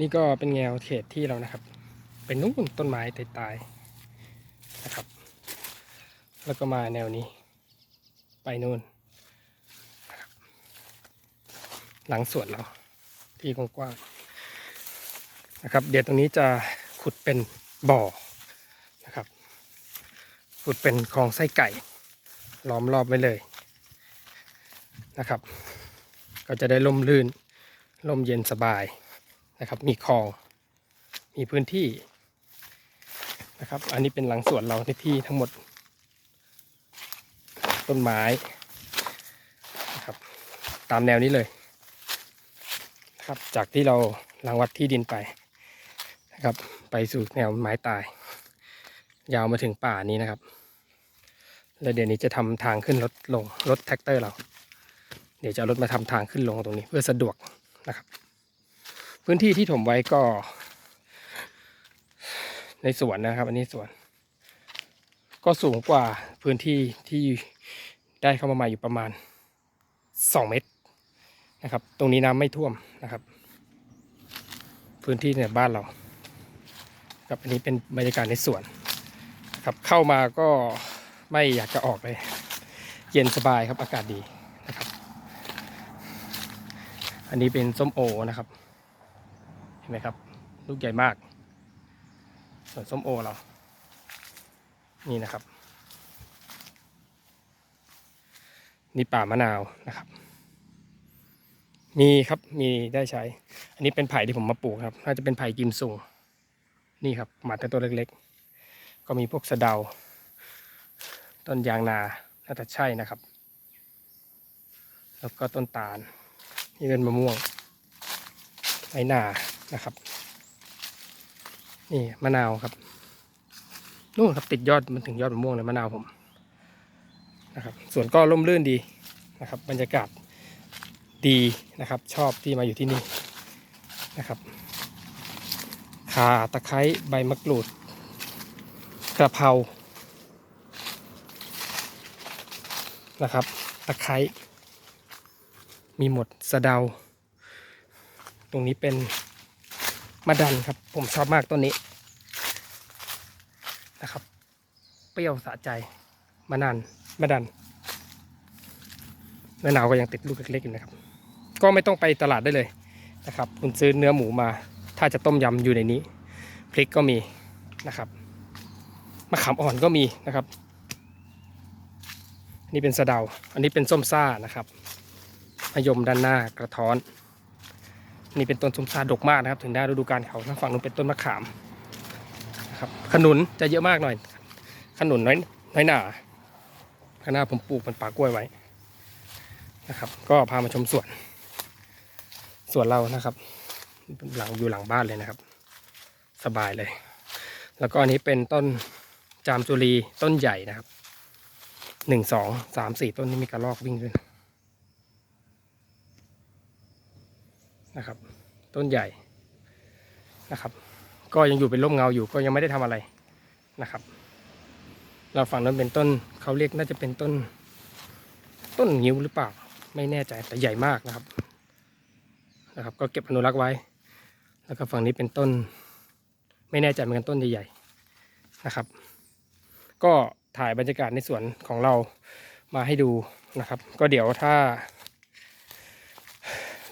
นี่ก็เป็นแนวเขตที่เรานะครับ เป็นนู่นต้นไม้ตายๆนะครับ แล้วก็มาแนวนี้ ไปนู่นนะครับหลังสวนเราที่กว้างๆนะครับ เดี๋ยวตรงนี้จะขุดเป็นบ่อนะครับ ขุดเป็นคลองไส้ไก่ล้อมรอบไว้เลยนะครับ ก็จะได้ลมลื่นลมเย็นสบาย นะครับ มีคลอง มีพื้นที่นะครับ อันนี้เป็นหลังสวนเราในที่ทั้งหมด ต้นไม้นะครับ ตามแนวนี้เลยนะครับ จากที่เราลังวัดที่ดินไปนะครับ ไปสู่แนวไม้ตาย ยาวมาถึงป่านี้นะครับ แล้วเดี๋ยวนี้จะทำทางขึ้นรถลงรถแท็กเตอร์เรา เดี๋ยวจะรถมาทำทางขึ้นลงตรงนี้เพื่อสะดวกนะครับ พื้นที่ที่ถมไว้ก็ ในสวนนะครับ อันนี้สวน ก็สูงกว่าพื้นที่ที่ได้เข้ามาใหม่อยู่ประมาณ 2 เมตรนะครับ ตรงนี้น้ำไม่ท่วมนะครับ พื้นที่ในบ้านเราครับอันนี้เป็นบรรยากาศในสวนครับเข้ามาก็ไม่อยากจะออกเลย เย็นสบายครับอากาศดีนะครับ อันนี้เป็นส้มโอนะครับ ห็นไหมครับ ลูกใหญ่มาก ส่วนส้มโอเรา นี่นะครับ นี่ป่ามะนาวนะครับ มีครับมีได้ใช้ อันนี้เป็นไผ่ที่ผมมาปลูกครับ น่าจะเป็นไผ่กิมซุงนี่ครับมาแต่ตัวเล็กๆ ก็มีพวกสะเดา ต้นยางนาน่าจะใช่นะครับ แล้วก็ต้นตาล นี่เป็นมะม่วงไม้นา นะครับ นี่มะนาวครับนู่นครับติดยอดมันถึงยอดมะม่วงเลยมะนาวผมนะครับสวนก็ร่มรื่นดีนะครับ บรรยากาศดีนะครับ ชอบที่มาอยู่ที่นี่นะครับข่าตะไคร้ใบมะกรูดกระเพรานะครับ ตะไคร้มีหมดสะเดา ตรงนี้เป็น มะดันครับ ผมชอบมากต้นนี้นะครับ เปรี้ยวสะใจมะนานมะดันมะนาวก็ยังติดลูกเล็กๆอยู่นะครับ ก็ไม่ต้องไปตลาดได้เลยนะครับ คุณซื้อเนื้อหมูมา ถ้าจะต้มยำอยู่ในนี้ พริกก็มีนะครับมะขามอ่อนก็มีนะครับอันนี้เป็นสะเดา อันนี้เป็นส้มซ่านะครับมะยมด้านหน้ากระท้อน นี่เป็นต้นสมซาดกมากนะครับ ถึงได้ฤดูกาลเขาทางฝั่งนู้นเป็นต้นมะขามครับขนุนจะเยอะมากหน่อย ขนุนน้อยน้อยหนาข้างหน้าผมปลูกเป็นป่ากล้วยไว้นะครับ ก็พามาชมสวนสวนเรานะครับหลังอยู่หลังบ้านเลยนะครับ สบายเลย แล้วก็อันนี้เป็นต้นจามจุรีต้นใหญ่นะครับหนึ่งสองสามสี่ต้นนี้มีกระรอกวิ่งด้วย นะครับ ต้นใหญ่นะครับ ก็ยังอยู่เป็นร่มเงาอยู่ก็ยังไม่ได้ทำอะไรนะครับ เราฝั่งนั้นเป็นต้นเขาเรียกน่าจะเป็นต้น ต้นงิ้วหรือเปล่า ไม่แน่ใจแต่ใหญ่มากนะครับนะครับ ก็เก็บอนุรักษ์ไว้ แล้วก็ฝั่งนี้เป็นต้น ไม่แน่ใจเหมือนกันต้นใหญ่ๆนะครับ ก็ถ่ายบรรยากาศในสวนของเรามาให้ดูนะครับ ก็เดี๋ยวถ้า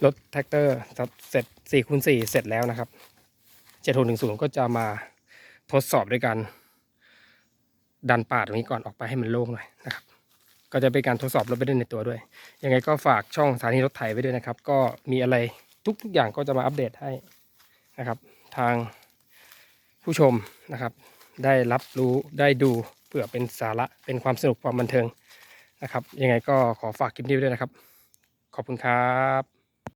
รถแท็กเตอร์เสร็จ4คูณ4เสร็จแล้วนะครับ7610 ก็จะมาทดสอบด้วยการดันป่าตรงนี้ก่อนออกไปให้มันโล่งหน่อยนะครับ ก็จะเป็นการทดสอบรถไปด้วยในตัวด้วย ยังไงก็ฝากช่องสถานีรถไถไว้ด้วยนะครับ ก็มีอะไรทุกๆอย่างก็จะมาอัปเดตให้นะครับ ทางผู้ชมนะครับ ได้รับรู้ได้ดูเพื่อเป็นสาระเป็นความสนุกความบันเทิงนะครับ ยังไงก็ขอฝากคลิปนี้ไว้ด้วยนะครับ ขอบคุณครับ